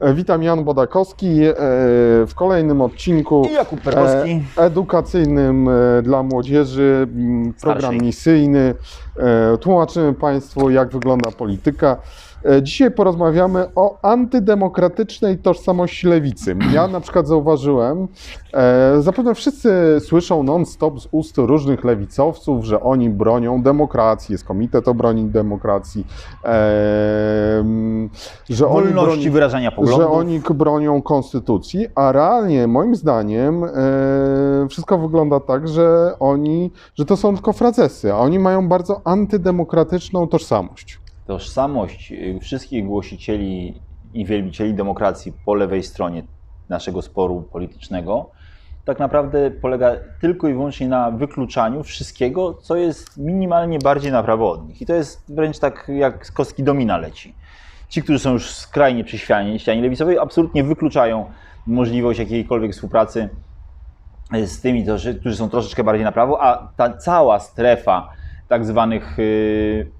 E, Witam Jan Bodakowski e, w kolejnym odcinku I Jakub Perkowski. e, edukacyjnym dla młodzieży, program Starszej. misyjny. E, Tłumaczymy Państwu, jak wygląda polityka. E, Dzisiaj porozmawiamy o antydemokratycznej tożsamości lewicy. Ja na przykład zauważyłem, e, zapewne wszyscy słyszą non-stop z ust różnych lewicowców, że oni bronią demokracji, jest Komitet Obrony Demokracji, że oni broni- wyrażania poglądów. że oni bronią konstytucji, a realnie moim zdaniem wszystko wygląda tak, że oni, że to są tylko frazesy, a oni mają bardzo antydemokratyczną tożsamość. Tożsamość y, wszystkich głosicieli i wielbicieli demokracji po lewej stronie naszego sporu politycznego tak naprawdę polega tylko i wyłącznie na wykluczaniu wszystkiego, co jest minimalnie bardziej na prawo od nich. I to jest wręcz tak, jak z kostki domina leci. Ci, którzy są już skrajnie przy ścianie, ścianie lewicowej, absolutnie wykluczają możliwość jakiejkolwiek współpracy z tymi, którzy są troszeczkę bardziej na prawo, a ta cała strefa tak zwanych y,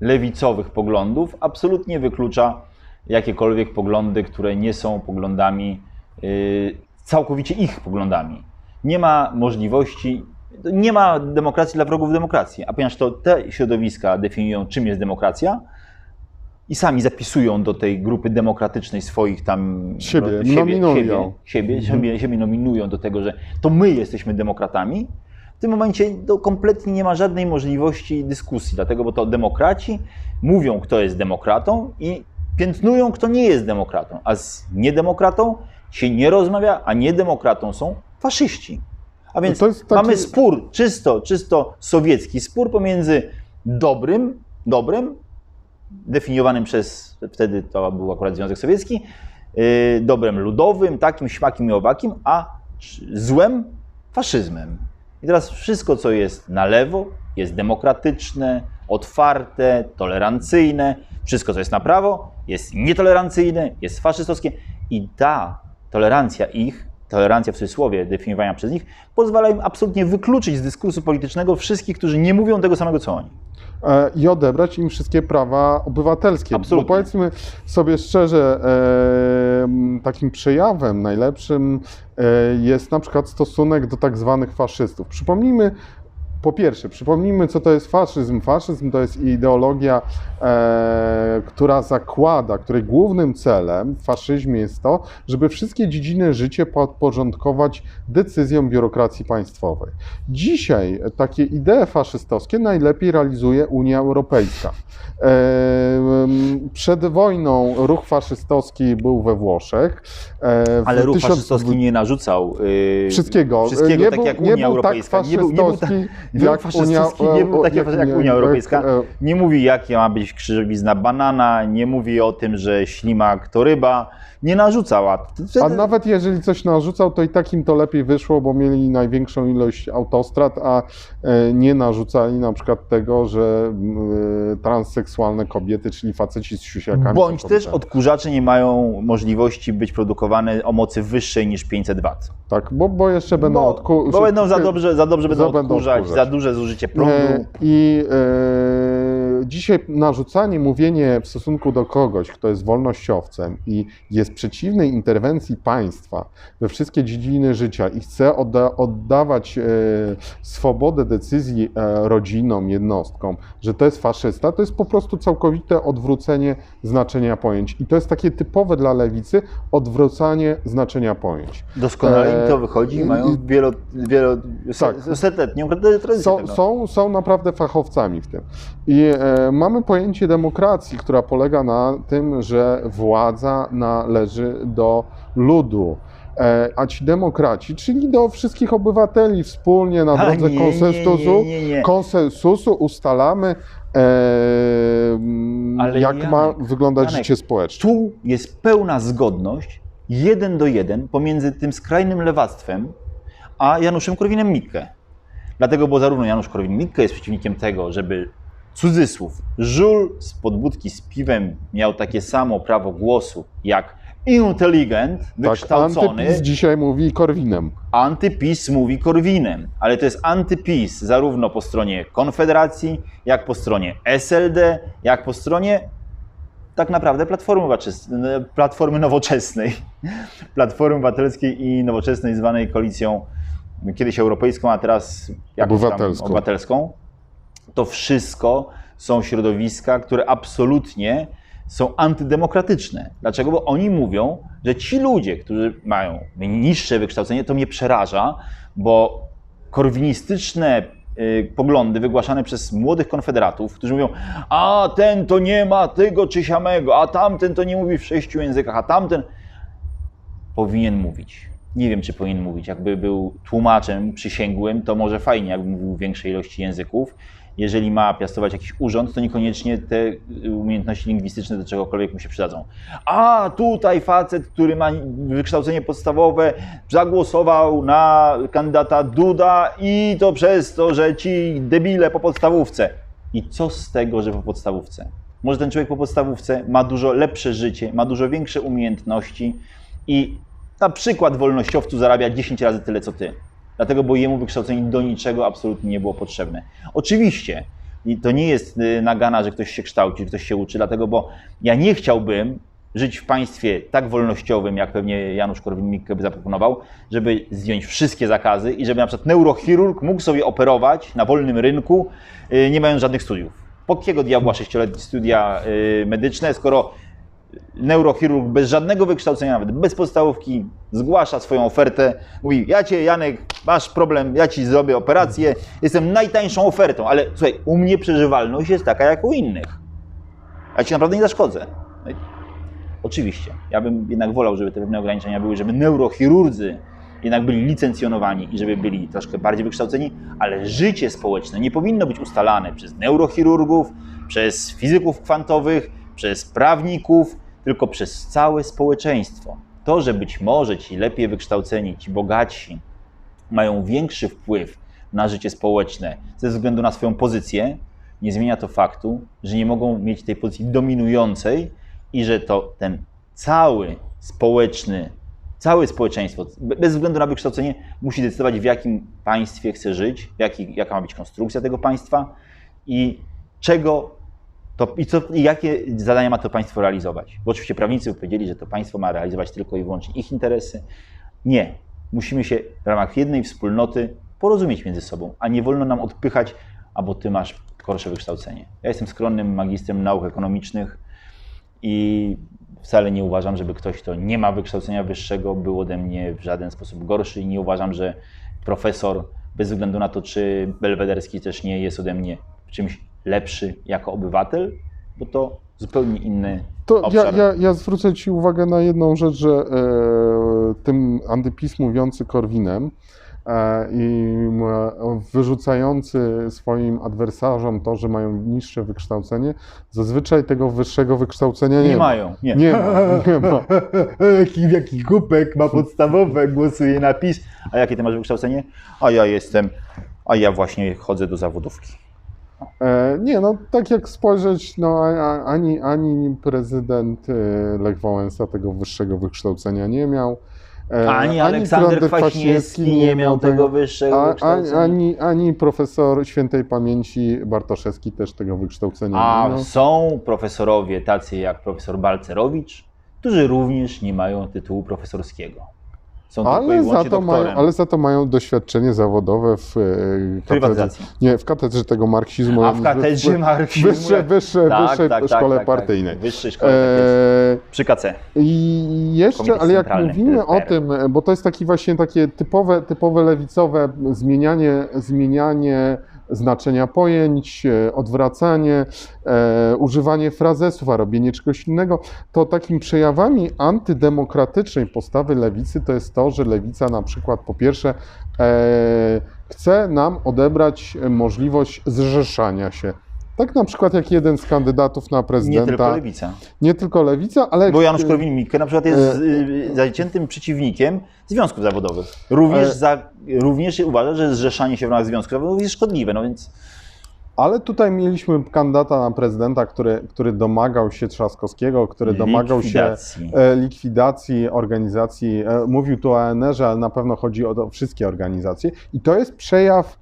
lewicowych poglądów absolutnie wyklucza jakiekolwiek poglądy, które nie są poglądami y, całkowicie ich poglądami. Nie ma możliwości, nie ma demokracji dla wrogów demokracji, a ponieważ to te środowiska definiują, czym jest demokracja, i sami zapisują do tej grupy demokratycznej swoich tam Siebie, no, nominują. siebie, siebie, siebie, siebie nominują do tego, że to my jesteśmy demokratami. W tym momencie to kompletnie nie ma żadnej możliwości dyskusji, dlatego, bo to demokraci mówią, kto jest demokratą i piętnują, kto nie jest demokratą, a z niedemokratą się nie rozmawia, a niedemokratą są faszyści. A więc jest taki- mamy spór, czysto, czysto sowiecki spór pomiędzy dobrym, dobrem, definiowanym przez, wtedy to był akurat Związek Sowiecki, yy, dobrem ludowym, takim, śmakim i owakim, a złem, faszyzmem. I teraz wszystko, co jest na lewo, jest demokratyczne, otwarte, tolerancyjne. Wszystko, co jest na prawo, jest nietolerancyjne, jest faszystowskie. I ta tolerancja ich, tolerancja w cudzysłowie definiowania przez nich, pozwala im absolutnie wykluczyć z dyskursu politycznego wszystkich, którzy nie mówią tego samego, co oni. E, I odebrać im wszystkie prawa obywatelskie. Absolutnie. Bo powiedzmy sobie szczerze, e, takim przejawem najlepszym e, jest na przykład stosunek do tak zwanych faszystów. Przypomnijmy, po pierwsze, przypomnijmy, co to jest faszyzm. Faszyzm to jest ideologia, e, która zakłada, której głównym celem w faszyzmie jest to, żeby wszystkie dziedziny życia podporządkować decyzjom biurokracji państwowej. Dzisiaj takie idee faszystowskie najlepiej realizuje Unia Europejska. E, Przed wojną ruch faszystowski był we Włoszech. E, w Ale ruch 1000 faszystowski nie narzucał yy, Wszystkiego. wszystkiego nie tak był, jak Unia był Europejska. Tak nie był, nie był, tak, jak faszystowski, Unia- nie był jak- Unia Europejska. e, Nie mówi, jaka ma być krzyżowizna banana, nie mówi o tym, że ślimak to ryba. Nie narzucała. Wtedy- A nawet jeżeli coś narzucał, to i tak im to lepiej wyszło, bo mieli największą ilość autostrad, a e, nie narzucali na przykład tego, że e, transseksualne kobiety, czyli faceci z siusiakami. Bądź też odkurzacze nie mają możliwości być produkowane o mocy wyższej niż 500 W. Tak, bo, bo jeszcze będą Bo, odku... bo będą za dobrze, za dobrze będą za odkurzać, odkurzać. za duże zużycie prądu. E, I e, dzisiaj narzucanie, mówienie w stosunku do kogoś, kto jest wolnościowcem i jest przeciwnej interwencji państwa we wszystkie dziedziny życia i chce odda oddawać e, swobodę decyzji e, rodzinom, jednostkom, że to jest faszysta, to jest po prostu całkowite odwrócenie znaczenia pojęć. I to jest takie typowe dla lewicy odwrócenie znaczenia pojęć. Doskonale im to wychodzi, mają wielo, wielo, Tak. setletnią tradycję Są, są, są naprawdę fachowcami w tym. I e, mamy pojęcie demokracji, która polega na tym, że władza należy do ludu. E, a ci demokraci, czyli do wszystkich obywateli wspólnie na A, drodze Tak, nie, konsensusu, nie, nie, konsensusu ustalamy, e, jak Janek, ma wyglądać Janek, życie społeczne. Tu jest pełna zgodność, jeden do jeden, pomiędzy tym skrajnym lewactwem, a Januszem Korwinem-Mikke. Dlatego, bo zarówno Janusz Korwin-Mikke jest przeciwnikiem tego, żeby cudzysłów, żul z podbudki z piwem miał takie samo prawo głosu jak inteligent, Tak, wykształcony, antypis dzisiaj mówi Korwinem. Antypis mówi Korwinem, ale to jest antypis zarówno po stronie Konfederacji, jak po stronie SLD, jak po stronie tak naprawdę Platformy, Platformy Nowoczesnej, Platformy Obywatelskiej i Nowoczesnej zwanej koalicją kiedyś europejską, a teraz jakąś tam Obywatelską. To wszystko są środowiska, które absolutnie są antydemokratyczne. Dlaczego? Bo oni mówią, że ci ludzie, którzy mają niższe wykształcenie, to mnie przeraża, bo korwinistyczne y, poglądy wygłaszane przez młodych konfederatów, którzy mówią, a ten to nie ma tego czy siamego, a tamten to nie mówi w sześciu językach, a tamten powinien mówić. Nie wiem, czy powinien mówić. Jakby był tłumaczem przysięgłym, to może fajnie, jakby mówił w większej ilości języków. Jeżeli ma piastować jakiś urząd, to niekoniecznie te umiejętności lingwistyczne do czegokolwiek mu się przydadzą. A tutaj facet, który ma wykształcenie podstawowe, zagłosował na kandydata Duda i to przez to, że ci debile po podstawówce. I co z tego, że po podstawówce? Może ten człowiek po podstawówce ma dużo lepsze życie, ma dużo większe umiejętności i na przykład wolnościowcu zarabia 10 razy tyle co ty. Dlatego, bo jemu wykształcenie do niczego absolutnie nie było potrzebne. Oczywiście, to nie jest y, nagana, że ktoś się kształci, że ktoś się uczy, dlatego, bo ja nie chciałbym żyć w państwie tak wolnościowym, jak pewnie Janusz Korwin-Mikke by zaproponował, żeby zdjąć wszystkie zakazy i żeby na przykład neurochirurg mógł sobie operować na wolnym rynku, y, nie mając żadnych studiów. Po jakiego diabła sześcioletnie studia y, medyczne, skoro neurochirurg bez żadnego wykształcenia, nawet bez podstawówki, zgłasza swoją ofertę, mówi, ja cię Janek, masz problem, ja ci zrobię operację, jestem najtańszą ofertą, ale słuchaj, u mnie przeżywalność jest taka jak u innych. Ja ci naprawdę nie zaszkodzę. No Oczywiście, ja bym jednak wolał, żeby te pewne ograniczenia były, żeby neurochirurdzy jednak byli licencjonowani i żeby byli troszkę bardziej wykształceni, ale życie społeczne nie powinno być ustalane przez neurochirurgów, przez fizyków kwantowych, przez prawników, tylko przez całe społeczeństwo. To, że być może ci lepiej wykształceni, ci bogatsi mają większy wpływ na życie społeczne ze względu na swoją pozycję, nie zmienia to faktu, że nie mogą mieć tej pozycji dominującej i że to ten cały społeczny, całe społeczeństwo, be- bez względu na wykształcenie, musi decydować, w jakim państwie chce żyć, jaki, jaka ma być konstrukcja tego państwa i czego to, i, co, i jakie zadania ma to państwo realizować. Bo oczywiście prawnicy powiedzieli, że to państwo ma realizować tylko i wyłącznie ich interesy. Nie. Musimy się w ramach jednej wspólnoty porozumieć między sobą, a nie wolno nam odpychać, a bo ty masz gorsze wykształcenie. Ja jestem skronnym magistrem nauk ekonomicznych i wcale nie uważam, żeby ktoś, kto nie ma wykształcenia wyższego, był ode mnie w żaden sposób gorszy i nie uważam, że profesor, bez względu na to, czy belwederski też nie jest ode mnie w czymś lepszy jako obywatel, bo to zupełnie inny To ja, obszar. ja, ja zwrócę Ci uwagę na jedną rzecz, że e, tym antypis mówiący Korwinem e, i m, wyrzucający swoim adwersarzom to, że mają niższe wykształcenie, zazwyczaj tego wyższego wykształcenia nie, nie ma. mają. Nie. Nie ma, nie ma. jaki, jaki głupek ma podstawowe, głosuje na PiS. A jakie ty masz wykształcenie? A ja jestem, a ja właśnie chodzę do zawodówki. E, nie, no tak jak spojrzeć, no ani, ani prezydent e, Lech Wałęsa tego wyższego wykształcenia nie miał. E, Ani Aleksander Kwaśniewski nie miał tego wyższego A, wykształcenia. ani, ani profesor świętej pamięci Bartoszewski też tego wykształcenia nie A miał. są profesorowie tacy jak profesor Balcerowicz, którzy również nie mają tytułu profesorskiego. Są Ale za, to mają, ale za to mają doświadczenie zawodowe w e, katedrze, nie, w katedrze tego marksizmu. A w katedrze marksizmu. Wyższe, wyższe, wyższej szkole partyjnej. Wyższej szkole partyjnej. E, Przy KC. I jeszcze, ale jak mówimy o tym, bo to jest takie właśnie takie typowe, typowe lewicowe zmienianie, zmienianie znaczenia pojęć, e, odwracanie, e, używanie frazesów, a robienie czegoś innego, to takimi przejawami antydemokratycznej postawy lewicy to jest to, że lewica na przykład po pierwsze e, chce nam odebrać możliwość zrzeszania się. Tak na przykład jak jeden z kandydatów na Nie prezydenta, tylko lewica. nie tylko lewica, ale Bo Janusz Korwin-Mikke na przykład jest E, y, zaciętym przeciwnikiem związków zawodowych. Również, E, za, również uważa, że zrzeszanie się w ramach związków zawodowych jest szkodliwe. No więc Ale tutaj mieliśmy kandydata na prezydenta, który, który domagał się Trzaskowskiego, który domagał się likwidacji. e, likwidacji organizacji. e, Mówił tu o ANR-ze, ale na pewno chodzi o to, wszystkie organizacje. I to jest przejaw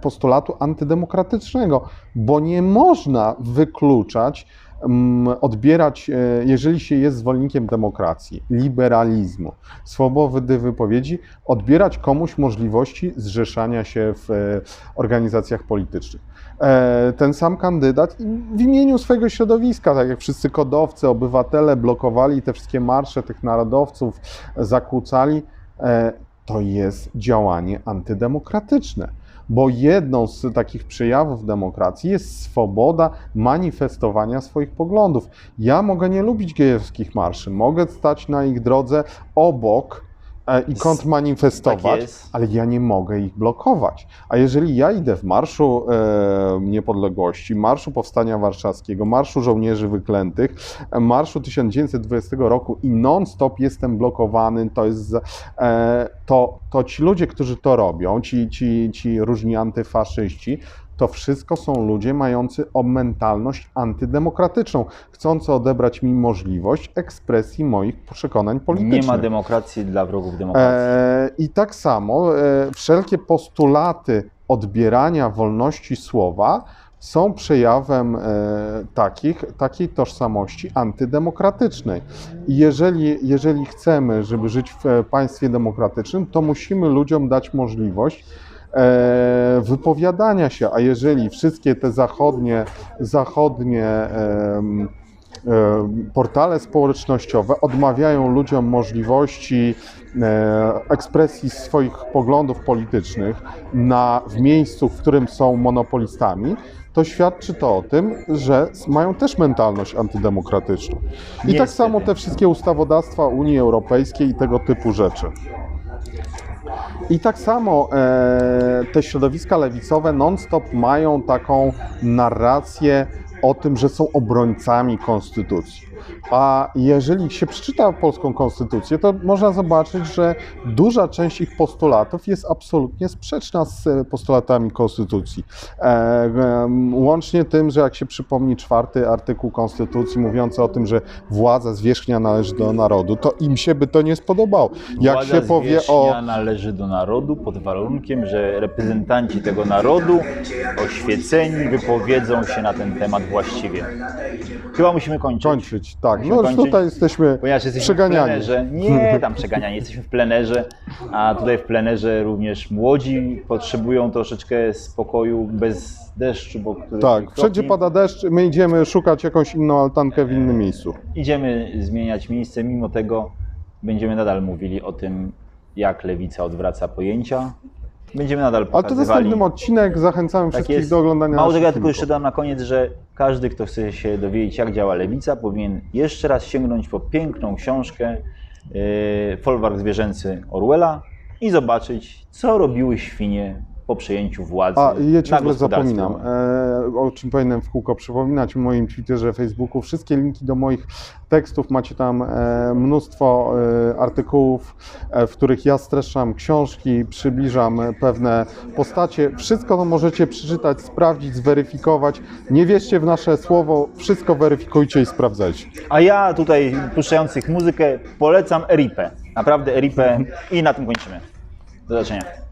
postulatu antydemokratycznego, bo nie można wykluczać mm, odbierać, e, jeżeli się jest zwolennikiem demokracji, liberalizmu, swobody wypowiedzi, odbierać komuś możliwości zrzeszania się w e, organizacjach politycznych. E, Ten sam kandydat w imieniu swojego środowiska, tak jak wszyscy kodowcy, obywatele blokowali te wszystkie marsze tych narodowców, zakłócali, e, to jest działanie antydemokratyczne. Bo jedną z takich przejawów demokracji jest swoboda manifestowania swoich poglądów. Ja mogę nie lubić gejowskich marszy, mogę stać na ich drodze obok i S- kontrmanifestować, tak ale ja nie mogę ich blokować. A jeżeli ja idę w Marszu e, Niepodległości, Marszu Powstania Warszawskiego, Marszu Żołnierzy Wyklętych, e, Marszu 1920 roku i non-stop jestem blokowany, to jest, e, to, to ci ludzie, którzy to robią, ci, ci, ci różni antyfaszyści, to wszystko są ludzie mający o mentalność antydemokratyczną, chcący odebrać mi możliwość ekspresji moich przekonań politycznych. Nie ma demokracji dla wrogów demokracji. E, I tak samo e, wszelkie postulaty odbierania wolności słowa są przejawem e, takich, takiej tożsamości antydemokratycznej. I jeżeli, jeżeli chcemy, żeby żyć w państwie demokratycznym, to musimy ludziom dać możliwość wypowiadania się, a jeżeli wszystkie te zachodnie, zachodnie e, portale społecznościowe odmawiają ludziom możliwości e, ekspresji swoich poglądów politycznych na, w miejscu, w którym są monopolistami, to świadczy to o tym, że mają też mentalność antydemokratyczną. I tak Niestety. samo te wszystkie ustawodawstwa Unii Europejskiej i tego typu rzeczy. I tak samo e, te środowiska lewicowe non-stop mają taką narrację o tym, że są obrońcami konstytucji. A jeżeli się przeczyta polską konstytucję, to można zobaczyć, że duża część ich postulatów jest absolutnie sprzeczna z e, postulatami konstytucji. E, em, łącznie tym, że jak się przypomni czwarty artykuł konstytucji mówiący o tym, że władza zwierzchnia należy do narodu, to im się by to nie spodobało. Jak Władza się powie o należy do narodu pod warunkiem, że reprezentanci tego narodu oświeceni wypowiedzą się na ten temat właściwie. Chyba musimy kończyć. kończyć, tak. Musimy No już kończyć. tutaj jesteśmy Ponieważ jesteśmy przeganiani. w plenerze. Nie, tam przeganiani, jesteśmy w plenerze, a tutaj w plenerze również młodzi potrzebują troszeczkę spokoju bez deszczu, bo który Tak, wszędzie pada deszcz, my idziemy szukać jakąś inną altankę w innym miejscu. Idziemy zmieniać miejsce, mimo tego będziemy nadal mówili o tym, jak lewica odwraca pojęcia. Będziemy nadal Ale to pokazywali... następny odcinek, zachęcamy Tak wszystkich jest. do oglądania Mało tego, ja tylko jeszcze dam na koniec, że każdy, kto chce się dowiedzieć, jak działa lewica, powinien jeszcze raz sięgnąć po piękną książkę yy, Folwark zwierzęcy Orwella i zobaczyć, co robiły świnie po przejęciu władzy A, ja ciągle zapominam, e, o czym powinienem w kółko przypominać, w moim Twitterze, Facebooku. Wszystkie linki do moich tekstów macie tam e, mnóstwo e, artykułów, e, w których ja streszczam książki, przybliżam pewne postacie. Wszystko to możecie przeczytać, sprawdzić, zweryfikować. Nie wierzcie w nasze słowo, wszystko weryfikujcie i sprawdzajcie. A ja tutaj puszczających muzykę polecam Eripę. Naprawdę Eripę i na tym kończymy. Do zobaczenia.